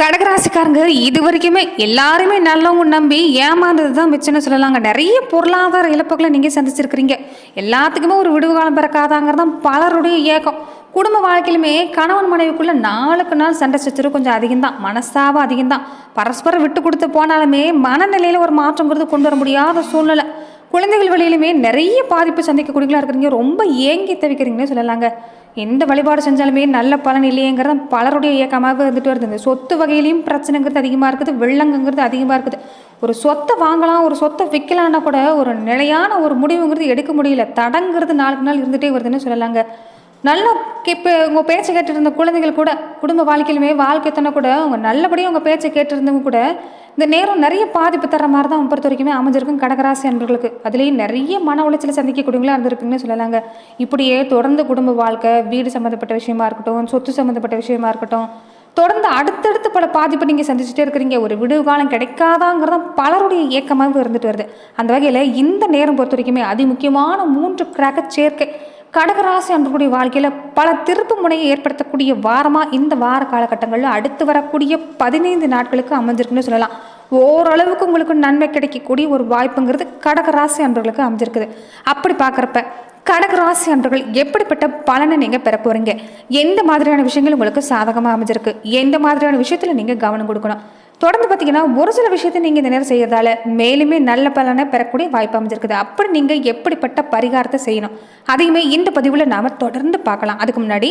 கடகராசிக்காரங்க இது வரைக்குமே எல்லாருமே நல்லவங்க நம்பி ஏமாந்தது தான் மிச்சம்னு சொல்லலாங்க. நிறைய பொருளாதார இழப்புகளை நீங்கள் சந்திச்சிருக்கிறீங்க. எல்லாத்துக்குமே ஒரு விடுவு காலம் பிறக்காதாங்கிறது தான் பலருடைய ஏக்கம். குடும்ப வாழ்க்கையிலுமே கணவன் மனைவிக்குள்ளே நாளுக்கு நாள் சண்டை சச்சரவு கொஞ்சம் அதிகம்தான். மனஸ்தாபம் அதிகம்தான். பரஸ்பரம் விட்டு கொடுத்து போனாலுமே மனநிலையில் ஒரு மாற்றங்கிறது கொண்டு வர முடியாத சூழ்நிலை. குழந்தைகள் வழியிலுமே நிறைய பாதிப்பு சந்திக்கக்கூடியங்களா இருக்கிறீங்க. ரொம்ப ஏங்கி தவிக்கிறீங்கன்னு சொல்லலாங்க. எந்த வழிபாடு செஞ்சாலுமே நல்ல பலன் இல்லையேங்கிறது பலருடைய இயக்கமாக இருந்துட்டு வருது. இந்த சொத்து வகையிலையும் பிரச்சனைங்கிறது அதிகமாக இருக்குது. வெள்ளங்கிறது அதிகமாக இருக்குது. ஒரு சொத்தை வாங்கலாம் ஒரு சொத்தை விற்கலான்னா கூட ஒரு நிலையான ஒரு முடிவுங்கிறது எடுக்க முடியல. தடங்கிறது நாளுக்கு நாள் இருந்துகிட்டே வருதுன்னு சொல்லலாங்க. நல்லா இப்போ உங்கள் பேச்சை கேட்டுருந்த குழந்தைகள் கூட குடும்ப வாழ்க்கையிலுமே வாழ்க்கை தானே கூட அவங்க நல்லபடியாக உங்கள் பேச்சை கேட்டிருந்தவங்க கூட இந்த நேரம் நிறைய பாதிப்பு தர மாதிரி தான் பொறுத்த வரைக்குமே அமைஞ்சிருக்கும். கடகராசி அன்பர்களுக்கு அதுலேயும் நிறைய மன உளைச்சலை சந்திக்கக்கூடியவங்களா இருந்திருக்குன்னு சொல்லலாங்க. இப்படியே தொடர்ந்து குடும்ப வாழ்க்கை வீடு சம்மந்தப்பட்ட விஷயமா இருக்கட்டும் சொத்து சம்மந்தப்பட்ட விஷயமா இருக்கட்டும் தொடர்ந்து அடுத்தடுத்து பல பாதிப்பு நீங்கள் சந்திச்சுட்டே இருக்கிறீங்க. ஒரு விடுவு காலம் கிடைக்காதாங்கிறது பலருடைய இயக்கமாக இருந்துட்டு வருது. அந்த வகையில் இந்த நேரம் பொறுத்த வரைக்குமே அதி முக்கியமான மூன்று கிரக சேர்க்கை கடகராசி அன்பர்களுடைய வாழ்க்கையில் பல திருப்பு முனையை ஏற்படுத்தக்கூடிய வாரமாக இந்த வார காலகட்டங்களில் அடுத்து வரக்கூடிய பதினைந்து நாட்களுக்கு அமைஞ்சிருக்குன்னு சொல்லலாம். ஓரளவுக்கு உங்களுக்கு நன்மை கிடைக்கக்கூடிய ஒரு வாய்ப்புங்கிறது கடகராசி அன்பர்களுக்கு அமைஞ்சிருக்குது. அப்படி பார்க்குறப்ப கடகராசி அன்பர்கள் எப்படிப்பட்ட பலனை நீங்கள் பெற போகிறீங்க எந்த மாதிரியான விஷயங்கள் உங்களுக்கு சாதகமாக அமைஞ்சிருக்கு? எந்த மாதிரியான விஷயத்தில் நீங்கள் கவனம் கொடுக்கணும்? தொடர்ந்து பார்த்தீங்கன்னா ஒரு சில விஷயத்தை நீங்கள் இந்த நேரம் செய்கிறதால மேலுமே நல்ல பலனை பெறக்கூடிய வாய்ப்பு அமைஞ்சிருக்குது. அப்படி நீங்கள் எப்படிப்பட்ட பரிகாரத்தை செய்யணும்? அதையுமே இந்த பதிவில் நாம் தொடர்ந்து பார்க்கலாம். அதுக்கு முன்னாடி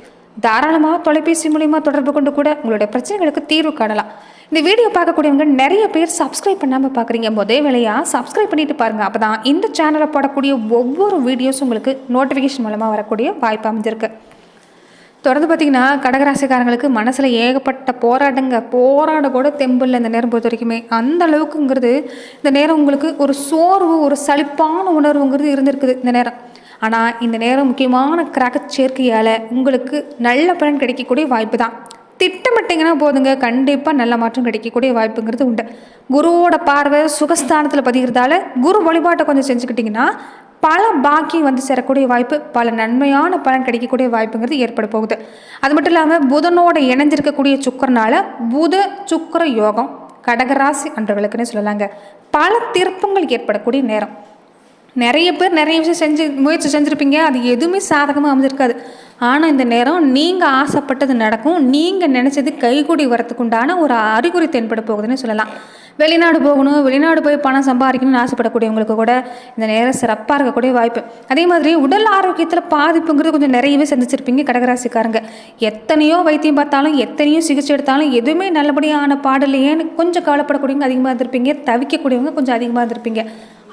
தாராளமாக தொலைபேசி மூலிமா தொடர்பு கொண்டு கூட உங்களுடைய பிரச்சனைகளுக்கு தீர்வு காணலாம். இந்த வீடியோ பார்க்கக்கூடியவங்க நிறைய பேர் சப்ஸ்கிரைப் பண்ணாமல் பார்க்குறீங்க. முதே வேலையாக சப்ஸ்கிரைப் பண்ணிட்டு பாருங்கள் அப்போ தான் இந்த சேனலை போடக்கூடிய ஒவ்வொரு வீடியோஸும் உங்களுக்கு நோட்டிஃபிகேஷன் மூலமாக வரக்கூடிய வாய்ப்பு அமைஞ்சிருக்கு. தொடர்ந்து பார்த்தீங்கன்னா கடகராசிக்காரங்களுக்கு மனசில் ஏகப்பட்ட போராட்டங்க. போராட கூட தெம்பில்ல இந்த நேரம் பொறுத்த வரைக்குமே. அந்த அளவுக்குங்கிறது இந்த நேரம் உங்களுக்கு ஒரு சோர்வு ஒரு சலிப்பான உணர்வுங்கிறது இருந்திருக்குது இந்த நேரம். ஆனால் இந்த நேரம் முக்கியமான கிராக்க சேர்க்கையால் உங்களுக்கு நல்ல பலன் கிடைக்கக்கூடிய வாய்ப்பு தான் திட்டமிட்டிங்கன்னா போதுங்க. கண்டிப்பாக நல்ல மாற்றம் கிடைக்கக்கூடிய வாய்ப்புங்கிறது உண்டு. குருவோட பார்வை சுகஸ்தானத்தில் பதிகிறதால குரு வழிபாட்டை கொஞ்சம் செஞ்சுக்கிட்டிங்கன்னா பல பாக்கியம் வந்து சேரக்கூடிய வாய்ப்பு பல நன்மையான பலன் கிடைக்கக்கூடிய வாய்ப்புங்கிறது ஏற்பட போகுது. அது மட்டும் இல்லாமல் புதனோட இணைஞ்சிருக்கக்கூடிய சுக்கரனால் புத சுக்கர யோகம் கடகராசி அன்றவர்களுக்குன்னு சொல்லலாங்க. பல திருப்பங்கள் ஏற்படக்கூடிய நேரம். நிறைய பேர் நிறைய விஷயம் செஞ்சு முயற்சி செஞ்சுருப்பீங்க. அது எதுவுமே சாதகமாக அமைஞ்சிருக்காது. ஆனால் இந்த நேரம் நீங்கள் ஆசைப்பட்டது நடக்கும். நீங்கள் நினச்சது கைகூடி வரத்துக்கு உண்டான ஒரு அறிகுறி தென்பட போகுதுன்னு சொல்லலாம். வெளிநாடு போகணும் வெளிநாடு போய் பணம் சம்பாதிக்கணும்னு ஆசைப்படக்கூடியவங்களுக்கு கூட இந்த நேரம் சிறப்பாக இருக்கக்கூடிய வாய்ப்பு. அதே மாதிரி உடல் ஆரோக்கியத்தில் பாதிப்புங்கிறது கொஞ்சம் நிறையவே சந்திச்சிருப்பீங்க கடகராசிக்காரங்க. எத்தனையோ வைத்தியம் பார்த்தாலும் எத்தனையோ சிகிச்சை எடுத்தாலும் எதுவுமே நல்லபடியான பாடலையேன்னு கொஞ்சம் கவலைப்படக்கூடியவங்க அதிகமாக இருந்திருப்பீங்க. தவிக்கக்கூடியவங்க கொஞ்சம் அதிகமாக இருந்திருப்பீங்க.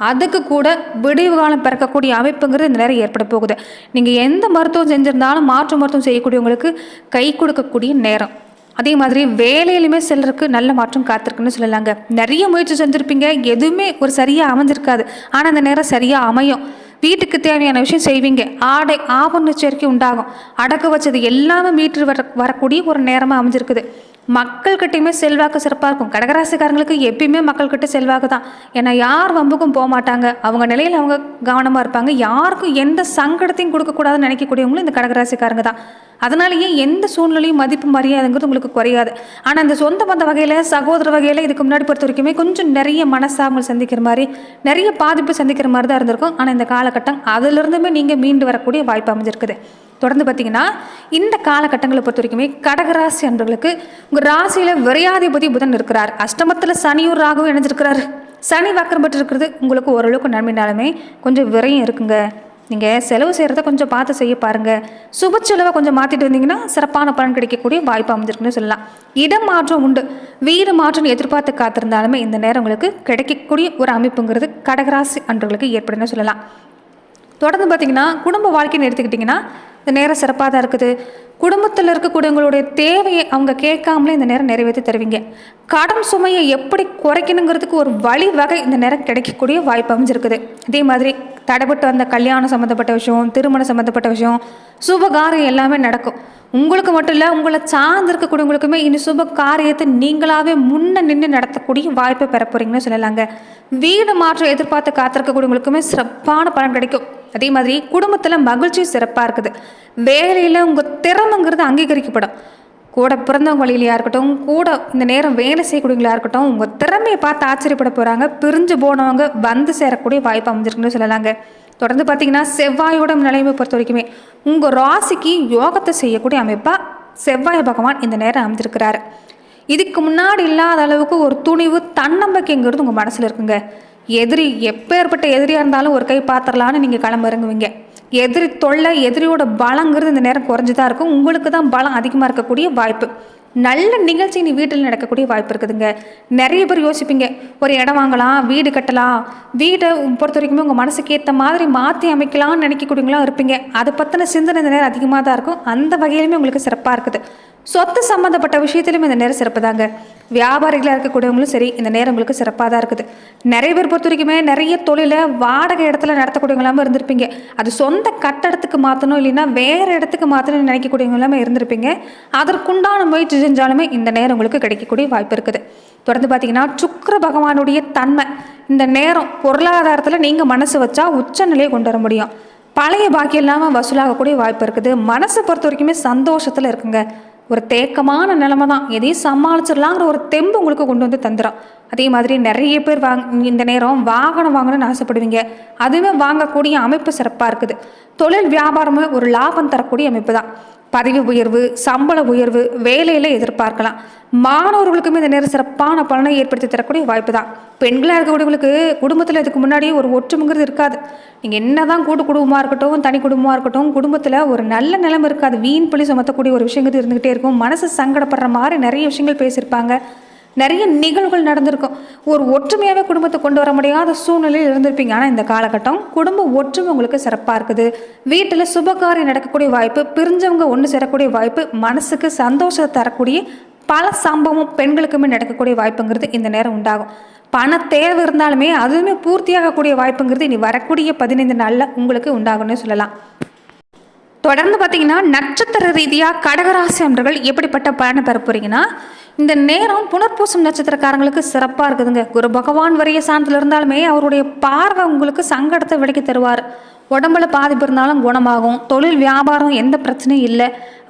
அதுக்கு கூட விடிவு காலம் பிறக்கக்கூடிய அமைப்புங்கிறது இந்த நேரம் ஏற்பட போகுது. நீங்கள் எந்த மருத்துவம் செஞ்சுருந்தாலும் மாற்று மருத்துவம் செய்யக்கூடியவங்களுக்கு கை கொடுக்கக்கூடிய நேரம். அதே மாதிரி வேலையிலுமே சிலருக்கு நல்ல மாற்றம் காத்திருக்குன்னு சொல்லலாங்க. நிறைய முயற்சி செஞ்சுருப்பீங்க எதுவுமே ஒரு சரியாக அமைஞ்சிருக்காது. ஆனால் அந்த நேரம் சரியாக அமையும். வீட்டுக்கு தேவையான விஷயம் செய்வீங்க. ஆடை ஆபரண சேர்க்கை உண்டாகும். அடக்க வச்சது எல்லாமே மீட்டு வர வரக்கூடிய ஒரு நேரமாக அமைஞ்சிருக்குது. மக்கள்கிட்டையுமே செல்வாக்கு சிறப்பாக இருக்கும். கடகராசிக்காரங்களுக்கு எப்பயுமே மக்கள்கிட்ட செல்வாக்கு தான் ஏன்னா யார் வம்புக்கும் போக மாட்டாங்க அவங்க நிலையில் அவங்க கவனமாக இருப்பாங்க. யாருக்கும் எந்த சங்கடத்தையும் கொடுக்கக்கூடாதுன்னு நினைக்கக்கூடியவங்களும் இந்த கடகராசிக்காரங்க தான் அதனாலேயே எந்த சூழ்நிலையும் மதிப்பு மரியாதைங்கிறது உங்களுக்கு குறையாது. ஆனால் இந்த சொந்த பந்த வகையில் சகோதர வகையில் இதுக்கு முன்னாடி பொறுத்த வரைக்குமே கொஞ்சம் நிறைய மனசாமல் சந்திக்கிற மாதிரி நிறைய பாதிப்பு சந்திக்கிற மாதிரி தான் இருந்திருக்கும். ஆனால் இந்த காலகட்டம் அதிலிருந்துமே நீங்கள் மீண்டு வரக்கூடிய வாய்ப்பு அமைஞ்சிருக்குது. தொடர்ந்து பார்த்தீங்கன்னா இந்த காலகட்டங்களை பொறுத்த வரைக்குமே கடகராசி அன்பர்களுக்கு உங்கள் ராசியில் விரையாதிபதி புதன் இருக்கிறார். அஷ்டமத்தில் சனியூர் ராகவும் இணைஞ்சிருக்கிறார். சனி வக்கரம் பெற்று இருக்கிறது உங்களுக்கு ஓரளவுக்கு நன்மைனாலுமே கொஞ்சம் விரையும் இருக்குங்க. நீங்கள் செலவு செய்கிறத கொஞ்சம் பார்த்து செய்ய பாருங்கள் சுப செலவை கொஞ்சம் மாற்றிட்டு வந்தீங்கன்னா சிறப்பான பலன் கிடைக்கக்கூடிய வாய்ப்பு அமைஞ்சிருக்குன்னு சொல்லலாம். இடம் மாற்றம் உண்டு. வீடு மாற்றம்னு எதிர்பார்த்து காத்திருந்தாலுமே இந்த நேரம் உங்களுக்கு கிடைக்கக்கூடிய ஒரு அமைப்புங்கிறது கடகராசி அன்றுகளுக்கு ஏற்படுன்னு சொல்லலாம். தொடர்ந்து பார்த்தீங்கன்னா குடும்ப வாழ்க்கைன்னு எடுத்துக்கிட்டிங்கன்னா இந்த நேரம் சிறப்பாக தான் இருக்குது. குடும்பத்தில் இருக்கக்கூடியவங்களுடைய தேவையை அவங்க கேட்காமலே இந்த நேரம் நிறைவேற்றி தருவீங்க. கடன் சுமையை எப்படி குறைக்கணுங்கிறதுக்கு ஒரு வழிவகை இந்த நேரம் கிடைக்கக்கூடிய வாய்ப்பு அமைஞ்சிருக்குது. இதே மாதிரி தடைப்பட்டு வந்த கல்யாணம் சம்மந்தப்பட்ட விஷயம் திருமணம் சம்மந்தப்பட்ட விஷயம் சுபகாரம் எல்லாமே நடக்கும். உங்களுக்கு மட்டும் இல்லை உங்களை சார்ந்து இருக்கக்கூடியவங்களுக்குமே இனி சுப காரியத்தை நீங்களாகவே முன்ன நின்று நடத்தக்கூடிய வாய்ப்பை பெற போறீங்கன்னு சொல்லலாங்க. வீடு மாற்றம் எதிர்பார்த்து காத்திருக்கக்கூடியவங்களுக்குமே சிறப்பான பலன் கிடைக்கும். அதே மாதிரி குடும்பத்தில் மகிழ்ச்சி சிறப்பாக இருக்குது. வேலையில் உங்கள் திறமைங்கிறது அங்கீகரிக்கப்படும். கூட பிறந்தவங்க வழியிலையாக இருக்கட்டும் கூட இந்த நேரம் வேலை செய்யக்கூடியவங்களா இருக்கட்டும் உங்கள் திறமையை பார்த்து ஆச்சரியப்பட போகிறாங்க பிரிஞ்சு போனவங்க வந்து சேரக்கூடிய வாய்ப்பு அமைஞ்சிருக்குன்னு சொல்லலாங்க. தொடர்ந்து பார்த்தீங்கன்னா செவ்வாயோட நிலைமை பொறுத்த வரைக்குமே உங்கள் ராசிக்கு யோகத்தை செய்யக்கூடிய அமைப்பாக செவ்வாய் பகவான் இந்த நேரம் அமைஞ்சிருக்கிறாரு இதுக்கு முன்னாடி இல்லாத அளவுக்கு ஒரு துணிவு தன்னம்பிக்கைங்கிறது உங்கள் மனசில் இருக்குங்க. எதிரி எப்பேற்பட்ட எதிரியாக இருந்தாலும் ஒரு கை பார்த்துடலான்னு நீங்கள் கிளம்ப இறங்குவீங்க. எதிரி தொல்லை எதிரியோட பலங்கிறது இந்த நேரம் குறைஞ்சு தான் இருக்கும். உங்களுக்கு தான் பலம் அதிகமாக இருக்கக்கூடிய வாய்ப்பு. நல்ல நிகழ்ச்சி நீ வீட்டில் நடக்கக்கூடிய வாய்ப்பு இருக்குதுங்க. நிறைய பேர் யோசிப்பீங்க ஒரு இடம் வாங்கலாம் வீடு கட்டலாம். வீடை பொறுத்த வரைக்குமே உங்கள் மனசுக்கு ஏற்ற மாதிரி மாற்றி அமைக்கலாம்னு நினைக்கக்கூடியவங்களாம் இருப்பீங்க. அதை பற்றின சிந்தனை இந்த நேரம் அதிகமாக தான் இருக்கும். அந்த வகையிலுமே உங்களுக்கு சிறப்பாக இருக்குது. சொத்து சம்மந்தப்பட்ட விஷயத்திலும் இந்த நேரம் சிறப்பு தாங்க வியாபாரிகளாக இருக்கக்கூடியவங்களும் சரி இந்த நேரம் உங்களுக்கு சிறப்பாக தான் இருக்குது. நிறைய பேர் பொறுத்த வரைக்குமே நிறைய தொழிலை வாடகை இடத்துல நடத்தக்கூடியவங்களாமல் இருந்திருப்பீங்க. அது சொந்த கட்டடத்துக்கு மாற்றணும் இல்லைன்னா வேறு இடத்துக்கு மாற்றணும்னு நினைக்கக்கூடியவங்களாமல் இருந்திருப்பீங்க. அதற்குண்டான முயற்சி செஞ்சாலுமே இந்த நேரம் உங்களுக்கு கிடைக்கக்கூடிய வாய்ப்பு இருக்குது. தொடர்ந்து பார்த்தீங்கன்னா சுக்கர பகவானுடைய தன்மை. இந்த நேரம் பொருளாதாரத்தில் நீங்கள் மனசு வச்சா உச்ச நிலையை கொண்டு வர முடியும். பழைய பாக்கி இல்லாமல் வசூலாகக்கூடிய வாய்ப்பு இருக்குது. மனசை பொறுத்த வரைக்குமே சந்தோஷத்தில் இருக்குங்க. ஒரு தேக்கமான நிலமை தான் எதையும் சமாளிச்சிடலாங்கிற ஒரு தெம்பு உங்களுக்கு கொண்டு வந்து தந்துடும் அதே மாதிரி நிறைய பேர் வாங்க இந்த நேரம் வாகனம் வாங்கணும்னு ஆசைப்படுவீங்க. அதுவே வாங்கக்கூடிய அமைப்பு சிறப்பாக இருக்குது. தொழில் வியாபாரமே ஒரு லாபம் தரக்கூடிய அமைப்பு தான் பதவி உயர்வு சம்பள உயர்வு வேலையில் எதிர்பார்க்கலாம். மாணவர்களுக்குமே இந்த நேரம் சிறப்பான பலனை ஏற்படுத்தி தரக்கூடிய வாய்ப்பு தான் பெண்களாக இருக்கக்கூடியவங்களுக்கு குடும்பத்தில் இதுக்கு முன்னாடி ஒரு ஒற்றுமைங்கிறது இருக்காது. நீங்கள் என்ன தான் கூட்டு குடும்பமாக இருக்கட்டும் தனி குடும்பமாக இருக்கட்டும் குடும்பத்தில் ஒரு நல்ல நிலைமை இருக்காது. வீண் பழி சுமத்தக்கூடிய ஒரு விஷயங்கிறது இருந்துகிட்டே இருக்கும். மனசு சங்கடப்படுற மாதிரி நிறைய விஷயங்கள் பேசியிருப்பாங்க. நிறைய நிகழ்வுகள் நடந்திருக்கும். ஒரு ஒற்றுமையாகவே குடும்பத்தை கொண்டு வர முடியாத சூழ்நிலையில் இருந்திருப்பீங்க. ஆனால் இந்த காலகட்டம் குடும்ப ஒற்றுமை உங்களுக்கு சிறப்பாக இருக்குது. வீட்டில் சுபகாரியம் நடக்கக்கூடிய வாய்ப்பு பிரிஞ்சவங்க ஒன்று சேரக்கூடிய வாய்ப்பு மனசுக்கு சந்தோஷத்தை தரக்கூடிய பல சம்பவம் பெண்களுக்குமே நடக்கக்கூடிய வாய்ப்புங்கிறது இந்த நேரம் உண்டாகும். பண தேவை இருந்தாலுமே அதுவுமே பூர்த்தியாகக்கூடிய வாய்ப்புங்கிறது இனி வரக்கூடிய பதினைந்து நாளில் உங்களுக்கு உண்டாகும்னு சொல்லலாம். தொடர்ந்து பார்த்தீங்கன்னா நட்சத்திர ரீதியாக கடகராசி அன்றர்கள் எப்படிப்பட்ட பலனை பெற போறீங்கன்னா இந்த நேரம் புனர்பூசம் நட்சத்திரக்காரங்களுக்கு சிறப்பாக இருக்குதுங்க. குரு பகவான் வரைய சார்ந்தில் இருந்தாலுமே அவருடைய பார்வை உங்களுக்கு சங்கடத்தை விலக்கி தருவார். உடம்புல பாதிப்பு இருந்தாலும் குணமாகும். தொழில் வியாபாரம் எந்த பிரச்சனையும் இல்லை.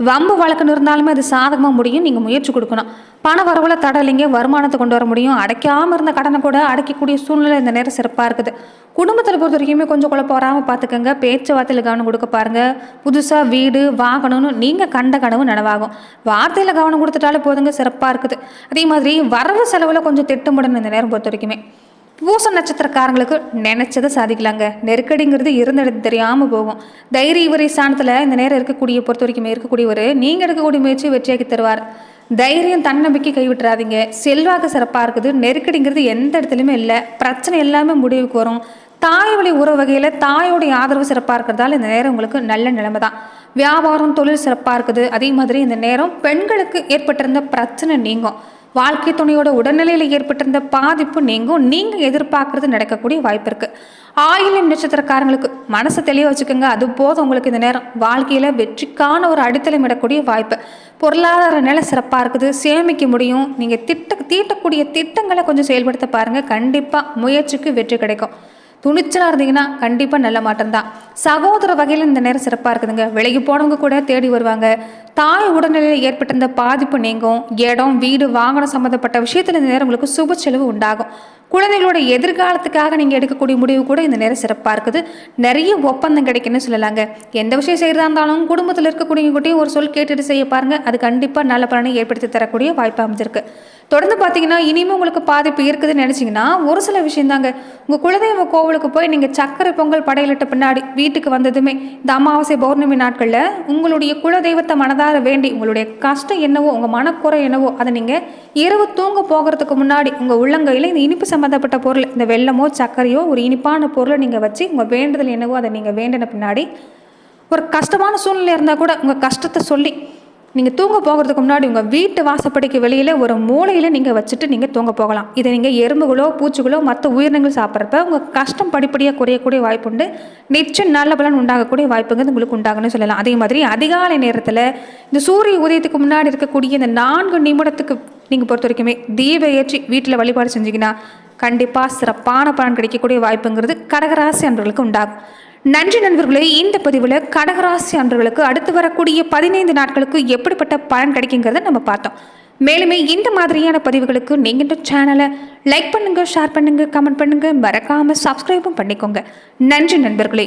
வம்பு வழக்குன்னு இருந்தாலுமே அது சாதகமாக முடியும். நீங்கள் முயற்சி கொடுக்கணும். பண வரவுல தடலிங்க வருமானத்தை கொண்டு வர முடியும். அடைக்காமல் இருந்த கடனை கூட அடைக்கக்கூடிய சூழ்நிலை இந்த நேரம் சிறப்பாக இருக்குது. குடும்பத்தில் பொறுத்த வரைக்குமே கொஞ்சம் குழப்பம் வராமல் பார்த்துக்கோங்க பேச்சுவார்த்தையில் கவனம் கொடுக்க பாருங்க. புதுசாக வீடு வாங்கணும்னு நீங்கள் கண்ட கனவு நனவாகும். வார்த்தையில் கவனம் கொடுத்துட்டாலே போதுங்க. சிறப்பாக இருக்குது. அதே மாதிரி வரவு செலவில் கொஞ்சம் திட்டமிடணும் இந்த நேரம் பொறுத்த வரைக்குமே. பூச நட்சத்திரக்காரங்களுக்கு நினைச்சதை சாதிக்கலாங்க. நெருக்கடிங்கிறது இருந்த இடத்து தெரியாமல் போகும். தைரிய இவரை ஸ்தானத்தில் இந்த நேரம் இருக்கக்கூடிய பொறுத்த வரைக்குமே இருக்கக்கூடியவர் நீங்கள் எடுக்கக்கூடிய முயற்சி வெற்றியாக்கி தருவார். தைரியம் தன்னம்பிக்கை கைவிட்டுறாதீங்க. செல்வாக்கு சிறப்பாக இருக்குது. நெருக்கடிங்கிறது எந்த இடத்துலையுமே இல்லை. பிரச்சனை எல்லாமே முடிவுக்கு வரும். தாய் வழி உறவு வகையில் தாயோடைய ஆதரவு சிறப்பாக இருக்கிறதால இந்த நேரம் உங்களுக்கு நல்ல நிலைமை தான். வியாபாரம் தொழில் சிறப்பாக இருக்குது. அதே மாதிரி இந்த நேரம் பெண்களுக்கு ஏற்பட்டிருந்த பிரச்சனை நீங்கும். வாழ்க்கை துணையோட உடல்நிலையில் ஏற்பட்டிருந்த பாதிப்பு நீங்கும். நீங்கள் எதிர்பார்க்கறது நடக்கக்கூடிய வாய்ப்பு இருக்குது ஆயிலம் நட்சத்திரக்காரங்களுக்கு மனசை தெளிய வச்சுக்கோங்க. அது போதும் உங்களுக்கு இந்த நேரம். வாழ்க்கையில் வெற்றிக்கான ஒரு அடித்தளம் இடக்கூடிய வாய்ப்பு. பொருளாதார நிலை சிறப்பாக இருக்குது. சேமிக்க முடியும். நீங்கள் திட்ட தீட்டக்கூடிய திட்டங்களை கொஞ்சம் செயல்படுத்த பாருங்கள் கண்டிப்பாக முயற்சிக்கு வெற்றி கிடைக்கும். துணிச்சலாக இருந்தீங்கன்னா கண்டிப்பாக நல்ல மாற்றம் தான் சகோதர வகையில் இந்த நேரம் சிறப்பாக இருக்குதுங்க. விலகி போனவங்க கூட தேடி வருவாங்க. தாய் உடல்நிலையில் ஏற்பட்டிருந்த பாதிப்பு நீங்கும். இடம் வீடு வாகனம் சம்மந்தப்பட்ட விஷயத்தில் இந்த நேரம் உங்களுக்கு சுப செலவு உண்டாகும். குழந்தைகளோட எதிர்காலத்துக்காக நீங்கள் எடுக்கக்கூடிய முடிவு கூட இந்த நேரம் சிறப்பாக இருக்குது. நிறைய ஒப்பந்தம் கிடைக்குன்னு சொல்லலாங்க. எந்த விஷயம் செய்கிறதா இருந்தாலும் குடும்பத்தில் இருக்கக்கூடியவங்ககிட்டையும் ஒரு சொல் கேட்டுட்டு செய்ய பாருங்கள் அது கண்டிப்பாக நல்ல பலனை ஏற்படுத்தி தரக்கூடிய வாய்ப்பு அமைஞ்சிருக்கு. தொடர்ந்து பார்த்தீங்கன்னா இனிமேல் உங்களுக்கு பாதிப்பு இருக்குதுன்னு நினச்சிங்கன்னா ஒரு சில விஷயந்தாங்க உங்கள் குலதெய்வ கோவிலுக்கு போய் நீங்கள் சக்கரை பொங்கல் படையலிட்ட பின்னாடி வீட்டுக்கு வந்ததுமே இந்த அமாவாசை பௌர்ணமி நாட்களில் உங்களுடைய குலதெய்வத்தை மனதார வேண்டி உங்களுடைய கஷ்டம் என்னவோ உங்கள் மனக்குறை என்னவோ அதை நீங்கள் இரவு தூங்க போகிறதுக்கு முன்னாடி உங்கள் உள்ளங்கையில் இந்த இனிப்பு சம்மந்தப்பட்ட பொருள் இந்த வெள்ளமோ சர்க்கரையோ ஒரு இனிப்பான பொருளை நீங்கள் வச்சு உங்கள் வேண்டுதல் என்னவோ அதை நீங்கள் வேண்டின பின்னாடி ஒரு கஷ்டமான சூழ்நிலை இருந்தால் கூட உங்கள் கஷ்டத்தை சொல்லி நீங்கள் தூங்க போகிறதுக்கு முன்னாடி உங்கள் வீட்டு வாசப்படிக்கு வெளியில் ஒரு மூலையில் நீங்கள் வச்சுட்டு நீங்கள் தூங்க போகலாம். இதை நீங்கள் எறும்புகளோ பூச்சிகளோ மற்ற உயிரினங்கள் சாப்பிட்றப்ப உங்கள் கஷ்டம் படிப்படியாக குறையக்கூடிய வாய்ப்பு உண்டு. நிச்சயம் நல்ல பலன் உண்டாகக்கூடிய வாய்ப்புங்கிறது உங்களுக்கு உண்டாகுன்னு சொல்லலாம். அதே மாதிரி அதிகாலை நேரத்தில் இந்த சூரிய உதயத்துக்கு முன்னாடி இருக்கக்கூடிய இந்த நான்கு நிமிடத்துக்கு நீங்கள் பொறுத்த வரைக்குமே தீப ஏற்றி வீட்டில் வழிபாடு செஞ்சீங்கன்னா கண்டிப்பாக சிறப்பான பலன் கிடைக்கக்கூடிய வாய்ப்புங்கிறது கடகராசி அன்பர்களுக்கு உண்டாகும். நன்றி நண்பர்களே இந்த பதிவில் கடகராசி அன்பர்களுக்கு அடுத்து வரக்கூடிய பதினைந்து நாட்களுக்கு எப்படிப்பட்ட பலன் கிடைக்குங்கிறத நம்ம பார்த்தோம். மேலுமே இந்த மாதிரியான பதிவுகளுக்கு நீங்கள் இந்த சேனலை லைக் பண்ணுங்கள் ஷேர் பண்ணுங்கள் கமெண்ட் பண்ணுங்கள் மறக்காமல் சப்ஸ்கிரைபும் பண்ணிக்கோங்க. நன்றி நண்பர்களே.